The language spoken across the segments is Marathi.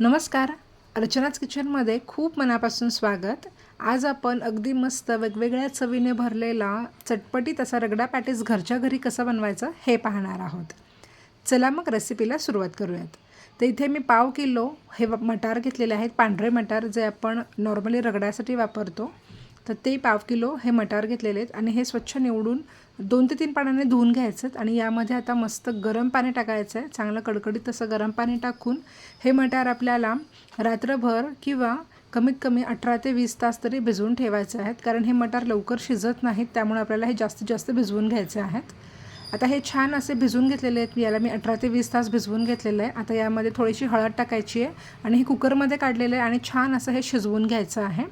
नमस्कार. अर्चनाच किचनमध्ये खूप मनापासून स्वागत. आज आपण अगदी मस्त वेगवेगळ्या चवीने भरलेला चटपटीत असा रगडा पॅटीस घरच्या घरी कसा बनवायचं हे पाहणार आहोत. चला मग रेसिपीला सुरुवात करूयात. तर इथे मी पाव किलो हे व- मटार घेतलेले आहेत पांढरे मटार जे आपण नॉर्मली रगड्यासाठी वापरतो. तर ते पाव किलो हे मटार घेतलेले आहेत आणि हे स्वच्छ निवडून दोन ते तीन पाण्याने धुवून घ्यायचं आहेत. आणि यामध्ये आता मस्त गरम पाणी टाकायचं आहे. चांगलं कडकडीत तसं गरम पाणी टाकून हे मटार आपल्याला रात्रभर किंवा कमीत कमी अठरा ते वीस तास तरी भिजवून ठेवायचे आहेत. कारण हे मटार लवकर शिजत नाहीत त्यामुळे आपल्याला हे जास्तीत जास्त भिजवून घ्यायचे आहेत. आता हे छान असे भिजवून घेतलेले आहेत याला मी अठरा ते वीस तास भिजवून घेतलेलं आहे. आता यामध्ये थोडीशी हळद टाकायची आहे आणि हे कुकरमध्ये काढलेलं आहे आणि छान असं हे शिजवून घ्यायचं आहे.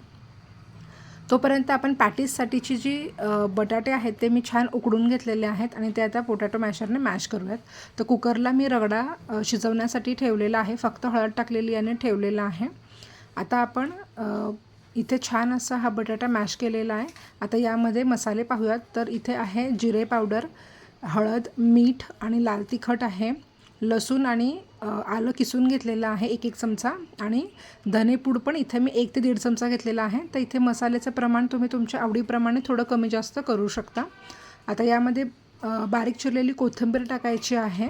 तोपर्यंत आपण पॅटीससाठीची जी बटाटे आहेत ते मी छान उकडून घेतलेले आहेत आणि ते आता पोटॅटो मॅशरने मॅश करूयात. तर कुकरला मी रगडा शिजवण्यासाठी ठेवलेला आहे. फक्त हळद टाकलेली आणि ठेवलेला आहे. आता आपण इथे छान असा हा बटाटा मॅश केलेला आहे. आता यामध्ये मसाले पाहूयात. तर इथे आहे जिरे पावडर हळद मीठ आणि लाल तिखट आहे लसूण आणि आलं किसून घेतलेलं आहे एक एक चमचा आणि धनेपूड पण इथे मी एक ते दीड चमचा घेतलेला आहे. तर इथे मसाल्याचं प्रमाण तुम्ही तुमच्या आवडीप्रमाणे थोडं कमी जास्त करू शकता. आता यामध्ये बारीक चिरलेली कोथिंबीर टाकायची आहे.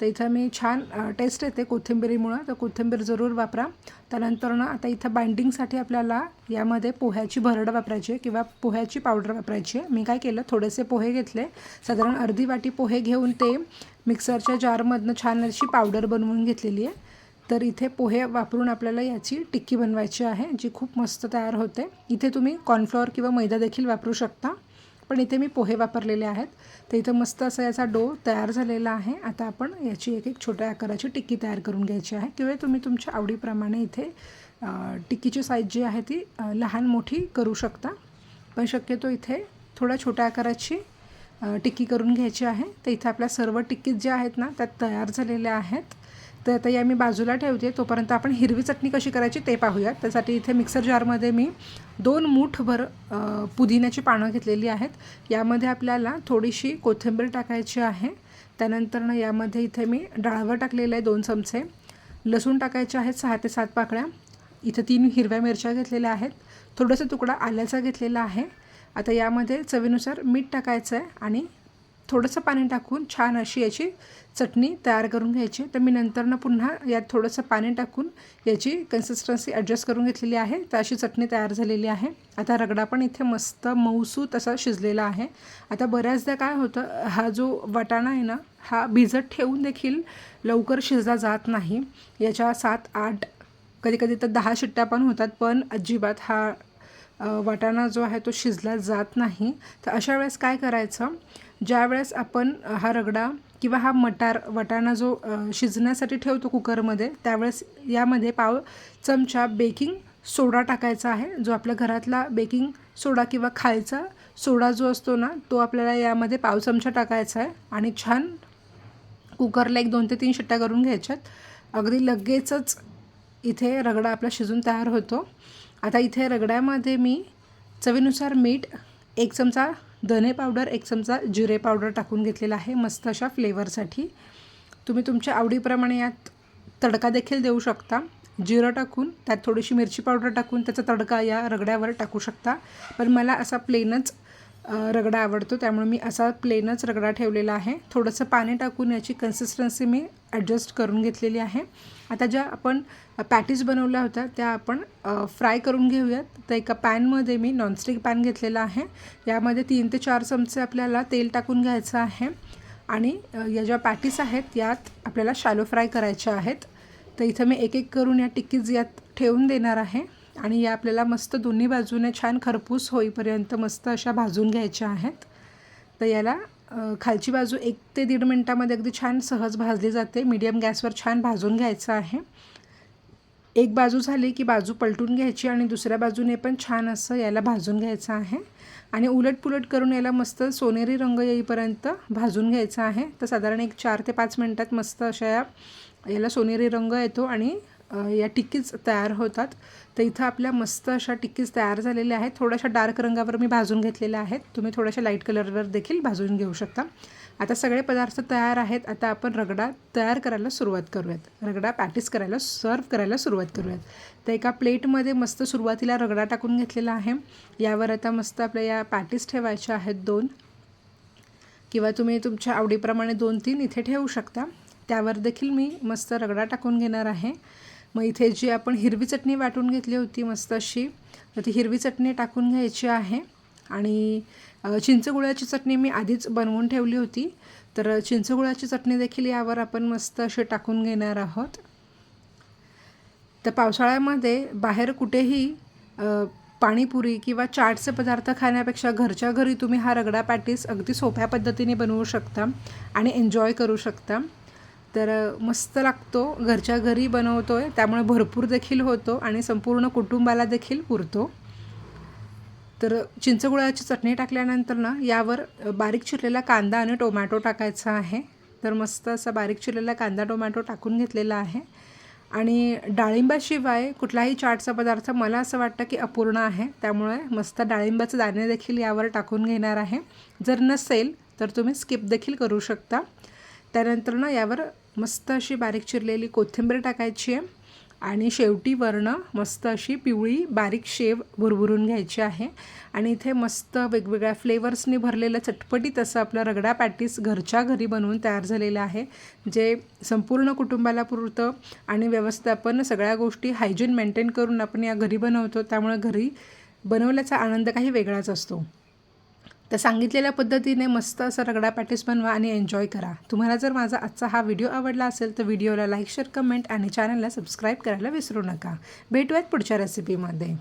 तर इथं मी छान टेस्ट येते कोथिंबिरीमुळं. तर कोथिंबीर जरूर वापरा. त्यानंतर ना आता इथं बाइंडिंगसाठी आपल्याला यामध्ये पोह्याची भरड वापरायची आहे किंवा पोह्याची पावडर वापरायची आहे. मी काय केलं थोडेसे पोहे घेतले. साधारण अर्धी वाटी पोहे घेऊन ते मिक्सरच्या जारमधनं छान अशी पावडर बनवून घेतलेली आहे. तर इथे पोहे वापरून आपल्याला याची टिक्की बनवायची आहे जी खूप मस्त तयार होते. इथे तुम्ही कॉर्नफ्लॉवर किंवा मैदा देखील वापरू शकता. पण इथे मी पोहे वापरलेले आहेत. तर इथं मस्त असा याचा डो तयार झालेला आहे. आता आपण याची एक एक छोट्या आकाराची टिक्की तयार करून घ्यायची आहे. किंवा तुम्ही तुमच्या आवडीप्रमाणे इथे टिक्कीची साईज जी आहे ती लहान मोठी करू शकता. पण शक्यतो इथे थोड्या छोट्या आकाराची टिक्की करून घ्यायची आहे. तर इथे आपल्या सर्व टिक्कीत ज्या आहेत ना त्या तयार झालेल्या आहेत. तर आता या मी बाजूला ठेवते. तोपर्यंत आपण हिरवी चटणी कशी करायची ते पाहूयात. त्यासाठी इथे मिक्सर जारमध्ये मी दोन मूठभर पुदिन्याची पानं घेतलेली आहेत. यामध्ये आपल्याला थोडीशी कोथिंबीर टाकायची आहे. त्यानंतरनं यामध्ये इथे मी डाळवं टाकलेलं आहे दोन चमचे. लसूण टाकायचे आहेत सहा ते सात पाकळ्या. इथं तीन हिरव्या मिरच्या घेतलेल्या आहेत. थोडासा तुकडा आल्याचा घेतलेला आहे. आता यामध्ये चवीनुसार मीठ टाकायचं आहे आणि थोडंसं पाणी टाकून छान अशी याची चटणी तयार करून घ्यायची. तर मी नंतरनं पुन्हा यात थोडंसं पाणी टाकून याची कन्सिस्टन्सी ॲडजस्ट करून घेतलेली आहे. तर अशी चटणी तयार झालेली आहे. आता रगडा पण इथे मस्त मऊसूत असा शिजलेला आहे. आता बऱ्याचदा काय होतं हा जो वाटाणा आहे ना हा भिजत ठेवून देखील लवकर शिजला जात नाही. याच्या सात आठ कधी कधी तर दहा शिट्ट्या पण होतात पण अजिबात हा वाटाणा जो आहे तो शिजला जात नाही. तर अशा वेळेस काय करायचं ज्यावेळेस आपण हा रगडा किंवा हा मटार वटाणा जो शिजण्यासाठी ठेवतो कुकरमध्ये त्यावेळेस यामध्ये पाव चमचा बेकिंग सोडा टाकायचा आहे जो आपल्या घरातला बेकिंग सोडा किंवा खायचा सोडा जो असतो ना तो आपल्याला यामध्ये पाव चमचा टाकायचा आहे आणि छान कुकरला एक दोन ते तीन शिट्ट्या करून घ्यायच्यात. अगदी लगेचच इथे रगडा आपला शिजून तयार होतो. आता इथे रगड्यामध्ये मी चवीनुसार मीठ एक चमचा धने पावडर एक चमचा जिरे पावडर टाकून घेतलेला आहे मस्त अशा फ्लेवरसाठी तुम्ही तुमच्या आवडीप्रमाणे यात तडका देखील देऊ शकता. जिरं टाकून त्यात थोडीशी मिरची पावडर टाकून त्याचा तडका या रगड्यावर टाकू शकता. पण मला असा प्लेनच रगडा आवडतो त्यामुळे मी असा प्लेनच रगडा ठेवलेला आहे. थोडंसं पाणी टाकून याची कन्सिस्टन्सी मी ॲडजस्ट करून घेतलेली आहे. आता ज्या आपण पॅटीस बनवल्या होत्या त्या आपण फ्राय करून घेऊयात. तर एका पॅनमध्ये मी नॉनस्टिक पॅन घेतलेला आहे. यामध्ये तीन ते चार चमचे आपल्याला तेल टाकून घ्यायचं आहे. आणि या ज्या पॅटीस आहेत यात आपल्याला शॅलो फ्राय करायच्या आहेत. तर इथं मी एक एक करून या टिक्कीज यात ठेवून देणार आहे. आणि या आपल्याला मस्त दोन्ही बाजूने छान खरपूस होईपर्यंत मस्त अशा भाजून घ्यायच्या आहेत. तर याला खालची बाजू एक ते दीड मिनटामध्ये अगदी छान सहज भाजली जाते. मीडियम गॅसवर छान भाजून घ्यायचं आहे. एक बाजू झाली की बाजू पलटून घ्यायची आणि दुसऱ्या बाजूने पण छान असं याला भाजून घ्यायचं आहे. आणि उलट पुलट करून याला मस्त सोनेरी रंग येईपर्यंत भाजून घ्यायचा आहे. तर साधारण एक चार ते पाच मिनटात मस्त अशा या याला सोनेरी रंग येतो आणि या टिक्कीज तयार होतात. तर इथं आपल्या मस्त अशा टिक्कीज तयार झालेल्या आहेत. थोड्याशा डार्क रंगावर मी भाजून घेतलेल्या आहेत. तुम्ही थोड्याशा लाइट कलरवर देखील भाजून घेऊ शकता. आता सगळे पदार्थ तयार आहेत. आता आपण रगडा तयार करायला सुरुवात करूयात. रगडा पॅटीस करायला सर्व करायला सुरुवात करूयात. तर एका प्लेटमध्ये मस्त सुरुवातीला रगडा टाकून घेतलेला आहे. यावर आता मस्त आपल्या या पॅटीस ठेवायच्या आहेत दोन. किंवा तुम्ही तुमच्या आवडीप्रमाणे दोन तीन इथे ठेवू शकता. त्यावर देखील मी मस्त रगडा टाकून घेणार आहे. मग इथे जी आपण हिरवी चटणी वाटून घेतली होती मस्त अशी तर ती हिरवी चटणी टाकून घ्यायची आहे. आणि चिंचगुळाची चटणी मी आधीच बनवून ठेवली होती. तर चिंचगुळाची चटणी देखील यावर आपण मस्त अशी टाकून घेणार आहोत. तर पावसाळ्यामध्ये बाहेर कुठेही पाणीपुरी किंवा चाटचे पदार्थ खाण्यापेक्षा घरच्या घरी तुम्ही हा रगडा पॅटीस अगदी सोप्या पद्धतीने बनवू शकता आणि एन्जॉय करू शकता. तर मस्त लागतो. घरच्या घरी बनवतो आहे त्यामुळे भरपूर देखील होतो आणि संपूर्ण कुटुंबाला देखील पुरतो. तर चिंचगुळाची चटणी टाकल्यानंतर ना यावर बारीक चिरलेला कांदा आणि टोमॅटो टाकायचा आहे. तर मस्त असा बारीक चिरलेला कांदा टोमॅटो टाकून घेतलेला आहे. आणि डाळिंबाशिवाय कुठलाही चाटचा पदार्थ मला असं वाटतं की अपूर्ण आहे. त्यामुळे मस्त डाळिंबाचे दाणे देखील यावर टाकून घेणार आहे. जर नसेल तर तुम्ही स्किप देखील करू शकता. त्यानंतर ना यावर मस्त अशी बारीक चिरलेली कोथिंबीर टाकायची आहे. आणि शेवटी वर्ण मस्त अशी पिवळी बारीक शेव भुरभुरून घ्यायची आहे. आणि इथे मस्त वेगवेगळ्या फ्लेवर्सनी भरलेलं चटपटीत असं आपलं रगडा पॅटीस घरच्या घरी बनवून तयार झालेलं आहे. जे संपूर्ण कुटुंबाला पुरतं आणि व्यवस्थापन सगळ्या गोष्टी हायजीन मेंटेन करून आपण या घरी बनवतो त्यामुळे घरी बनवल्याचा आनंद काही वेगळाच असतो. तर सांगितलेल्या पद्धतीने मस्त असा रगडा पॅटीस बनवा आणि एन्जॉय करा. तुम्हाला जर माझा आजचा हा व्हिडिओ आवडला असेल तर व्हिडिओला लाईक शेअर कमेंट आणि चॅनलला सबस्क्राईब करायला विसरू नका. भेटूयात पुढच्या रेसिपीमध्ये